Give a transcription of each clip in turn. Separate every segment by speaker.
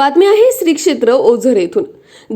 Speaker 1: बातमी आहे श्री क्षेत्र ओझर येथून.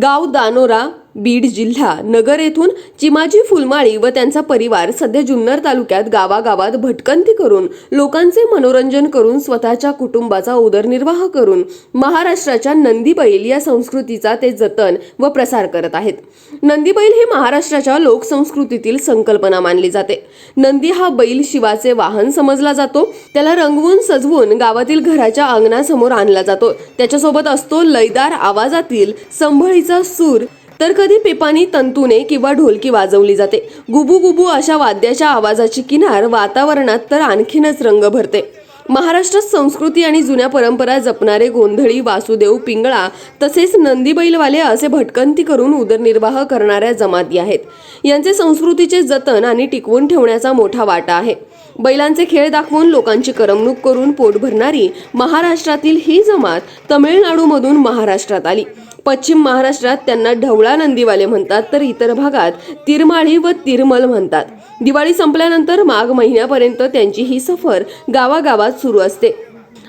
Speaker 1: गाव दानोरा बीड जिल्हा नगर येथून चिमाजी फुलमाळी व त्यांचा परिवार सध्या जुन्नर तालुक्यात गावागावात भटकंती करून लोकांचे मनोरंजन करून स्वतःच्या कुटुंबाचा उदरनिर्वाह करून महाराष्ट्राच्या नंदीबैल या संस्कृतीचा ते जतन व प्रसार करत आहेत. नंदीबैल हे महाराष्ट्राच्या लोकसंस्कृतीतील संकल्पना मानली जाते. नंदी हा बैल शिवाचे वाहन समजला जातो. त्याला रंगवून सजवून गावातील घराच्या अंगणासमोर आणला जातो. त्याच्यासोबत असतो लयदार आवाजातील संभळीचा सूर तर कधी पेपानी तंतूने किंवा ढोलकी वाजवली जाते. गुबू गुबू अशा वाद्याच्या आवाजाची किनार वातावरणात तर आणखीनच रंग भरते. महाराष्ट्रात संस्कृती आणि जुन्या परंपरा जपणारे गोंधळी वासुदेव पिंगळा तसेच नंदीबैलवाले असे भटकंती करून उदरनिर्वाह करणाऱ्या जमाती आहेत. यांचे संस्कृतीचे जतन आणि टिकवून ठेवण्याचा मोठा वाटा आहे. बैलांचे खेळ दाखवून लोकांची करमणूक करून पोट भरणारी महाराष्ट्रातील ही जमात तमिळनाडूमधून महाराष्ट्रात आली. पश्चिम महाराष्ट्रात त्यांना ढवळा नंदीवाले म्हणतात तर इतर भागात तिरमाळी व तिरमल म्हणतात. दिवाळी संपल्यानंतर माघ महिन्यापर्यंत त्यांची ही सफर गावागावात सुरू असते.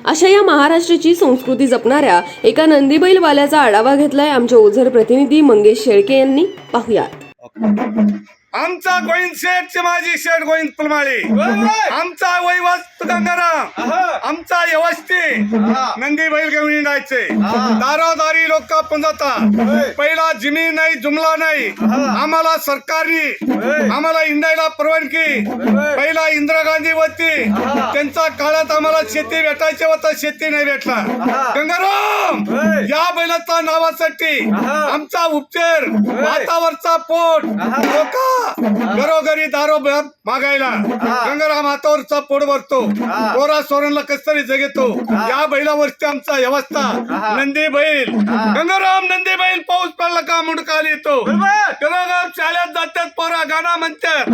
Speaker 1: अशा या महाराष्ट्राची संस्कृती जपणाऱ्या एका नंदीबैलवाल्याचा आढावा घेतलाय आमच्या ओझर प्रतिनिधी मंगेश शेळके यांनी. पाहुयात.
Speaker 2: आमचा गोविंद शेठ माझी शेठ गोविंद फुलमाळी. आमचा वैवास गंगाराम यवस्ती नंदी बैल घेऊन येण्याचे दारोदारी लोक पण जातात. पहिला जमीन नाही जुमला नाही. आम्हाला सरकारनी आम्हाला इंडायला परवानगी. पहिला इंदिरा गांधी होती. त्यांच्या काळात आम्हाला शेती भेटायची होता शेती नाही भेटला गंगाराम या बैलाच्या नावासाठी आमचा उपचार हातावरचा पोट. लोका घरोघरी दारो मागायला. गंगाराम हातावरचा पोट भरतो. पोरा सोरणला कस तरी जगेतो या बैलावरती आमचा व्यवस्था नंदी बैल. गंगाराम नंदी बैल पाऊस पडला का मुंडकाला येतो. गंगाराम शाळेत जातात पोरा गाणं म्हणतात.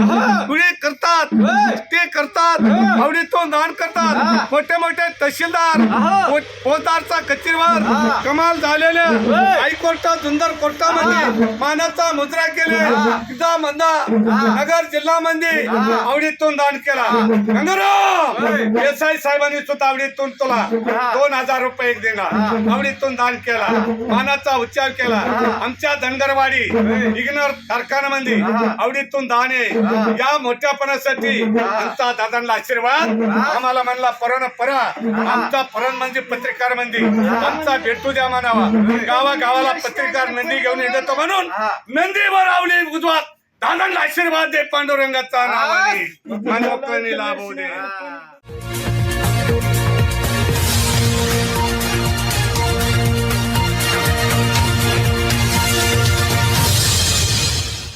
Speaker 2: पुढे करतात. ते करतात. आवडीतून दान करतात. मोठे मोठे तहसीलदार. फौजदारचा कचेरीवर. कमाल झालेल्या हायकोर्टात सुंदर कोर्टामध्ये मानाचा मुद्रा केले. तिचा मंदा. नगर जिल्ह्यामध्ये आवडीतून दान केला. गंगाराम! देसाई साहेबांनी सुद्धा आवडीतून तुला दोन हजार रुपये एक देणार आवडीतून दान केला. मानाचा उच्चार केला. आमच्या धनगरवाडी इग्नोर कारखान्यामध्ये आवडीतून दान आहे. या मोठ्यापणासाठी आमचा दादांना आशीर्वाद. आम्हाला म्हणला परण परा. आमचा परण म्हणजे पत्रकार म्हणजे आमचा भेटू द्या म्हणावा. गावा गावाला पत्रकार नंदी घेऊन येतो म्हणून नंदीवर आवली उजवा दादांना आशीर्वाद दे पांडुरंगाचा नावाने. मनोकळणी लाभू दे.